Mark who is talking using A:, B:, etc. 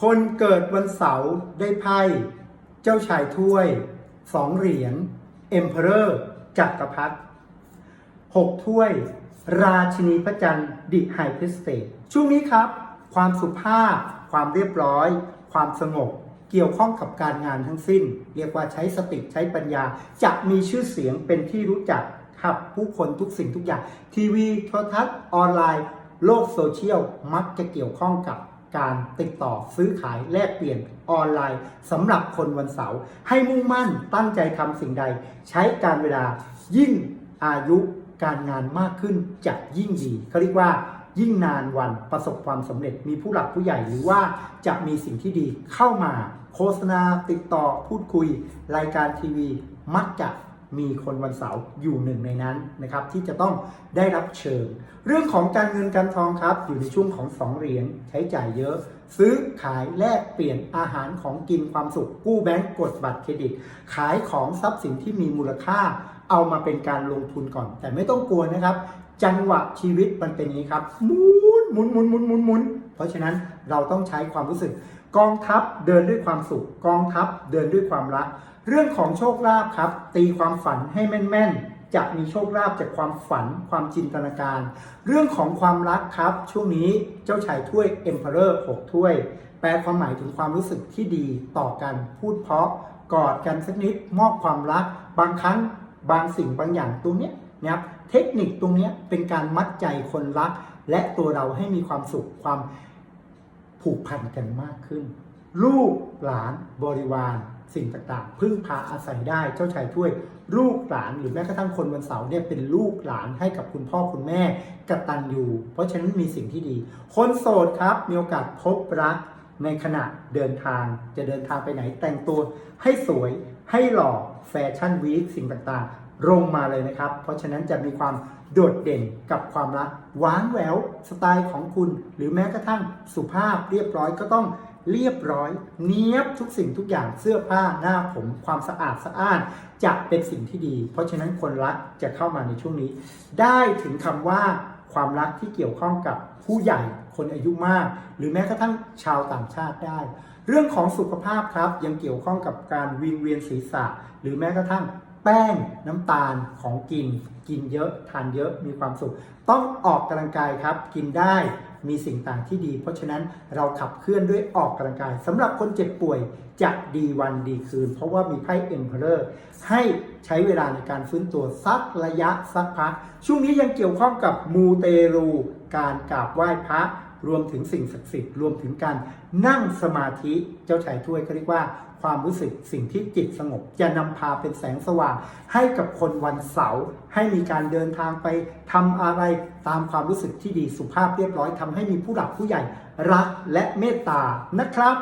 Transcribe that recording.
A: คนเกิดวันเสาร์ได้ไพ่ เจ้าชายถ้วยสองเหรียญเอ็มเพอรอร์จักรพรรดิหกถ้วย ราชินีพระจันทร์ดิไฮเพสเตช่วงนี้ครับ ความสุภาพ ความเรียบร้อย ความสงบ เกี่ยวข้องกับการงานทั้งสิ้น เรียกว่าใช้สติใช้ปัญญา จะมีชื่อเสียงเป็นที่รู้จักกับผู้คนทุกสิ่งทุกอย่าง ทีวีโทรทัศน์ออนไลน์ โลกโซเชียลมักจะเกี่ยวข้องกับ การติดต่อซื้อขายแลกเปลี่ยนออนไลน์สำหรับคนวันเสาร์ให้มุ่งมั่นตั้งใจทำสิ่งใด ใช้การเวลายิ่งอายุการงานมากขึ้นจะยิ่งดีเขาเรียกว่ายิ่งนานวันประสบความสำเร็จมีผู้หลักผู้ใหญ่หรือว่าจะมีสิ่งที่ดีเข้ามา โฆษณาติดต่อพูดคุย รายการทีวี มักจะ มีคนวันเสาร์อยู่หนึ่งในนั้นนะครับที่จะต้องได้รับเชิญ เรื่องของการเงินการทองครับ อยู่ในช่วงของสองเหรียญใช้จ่ายเยอะ ซื้อขายแลกเปลี่ยนอาหารของกินความสุข กู้แบงก์กดบัตรเครดิต ขายของทรัพย์สินที่มีมูลค่า เอามาเป็นการลงทุนก่อน แต่ไม่ต้องกลัวนะครับ จังหวะชีวิตมันเป็นอย่างนี้ครับหมุนหมุนหมุนหมุนหมุนหมุนเพราะฉะนั้นเราต้องใช้ความรู้สึก กองทัพเดินด้วยความสุข กองทัพเดินด้วยความรัก เรื่องของโชคลาภครับ ตีความฝันให้แม่นๆ จะมีโชคลาภจากความฝันความจินตนาการ เรื่องของความรักครับ ช่วงนี้เจ้าชายถ้วย Emperor 6 ถ้วย แปลความหมายถึงความรู้สึกที่ดีต่อกันพูดเพราะกอดกันสักนิดมอบความรัก บางครั้งบางสิ่งบางอย่างตรงนี้นะครับเทคนิคตรงนี้เป็นการมัดใจคนรัก และตัวเราให้มีความสุขความผูกพันกันมากขึ้น ลูกหลานบริวาร สิ่งต่างๆ พึ่งพาอาศัยได้เจ้าชายถ้วยลูกหลานหรือแม้กระทั่งคนวันเสาร์เนี่ยเป็นลูกหลานให้กับคุณพ่อคุณแม่กตัญญูเพราะฉะนั้นมีสิ่งที่ดี คนโสดครับมีโอกาสพบรักในขณะเดินทางจะเดินทางไปไหนแต่งตัวให้สวยให้หล่อแฟชั่นวีคสิ่งต่างๆลงมาเลยนะครับ เพราะฉะนั้นจะมีความโดดเด่นกับความรักหวานแหววสไตล์ของคุณ หรือแม้กระทั่งสุภาพเรียบร้อยก็ต้อง เรียบร้อยเนี้ยบทุกสิ่งทุกอย่างเสื้อผ้าหน้าผมความสะอาดสะอ้านจะเป็นสิ่งที่ดี เพราะฉะนั้นคนรักจะเข้ามาในช่วงนี้ ได้ถึงคำว่าความรักที่เกี่ยวข้องกับผู้ใหญ่คนอายุมาก หรือแม้กระทั่งชาวต่างชาติได้ เรื่องของสุขภาพครับยังเกี่ยวข้องกับการวิงเวียนศีรษะ หรือแม้กระทั่งแป้งน้ำตาลของกิน กินเยอะทานเยอะมีความสุข ต้องออกกำลังกายครับ กินได้ มีสิ่งต่างที่ดี เพราะฉะนั้นเราขับเคลื่อนด้วยออกกำลังกายสำหรับคนเจ็บป่วยจะดีวันดีคืน เพราะว่ามีไพ่เอ็มเพลอร์ให้ใช้เวลาในการฟื้นตัวสักระยะสักพัก ช่วงนี้ยังเกี่ยวข้องกับมูเตรูการกราบไหว้พระ รวมถึงสิ่งศักดิ์สิทธิ์รวมถึงการนั่งสมาธิเจ้าชายถ้วยเขาเรียกว่าความรู้สึกสิ่งที่จิตสงบ จะนำพาเป็นแสงสว่าง ให้กับคนวันเสาร์ให้มีการเดินทางไปทำอะไรตามความรู้สึกที่ดีสุภาพเรียบร้อยทำให้มีผู้หลักผู้ใหญ่รักและเมตตานะครับ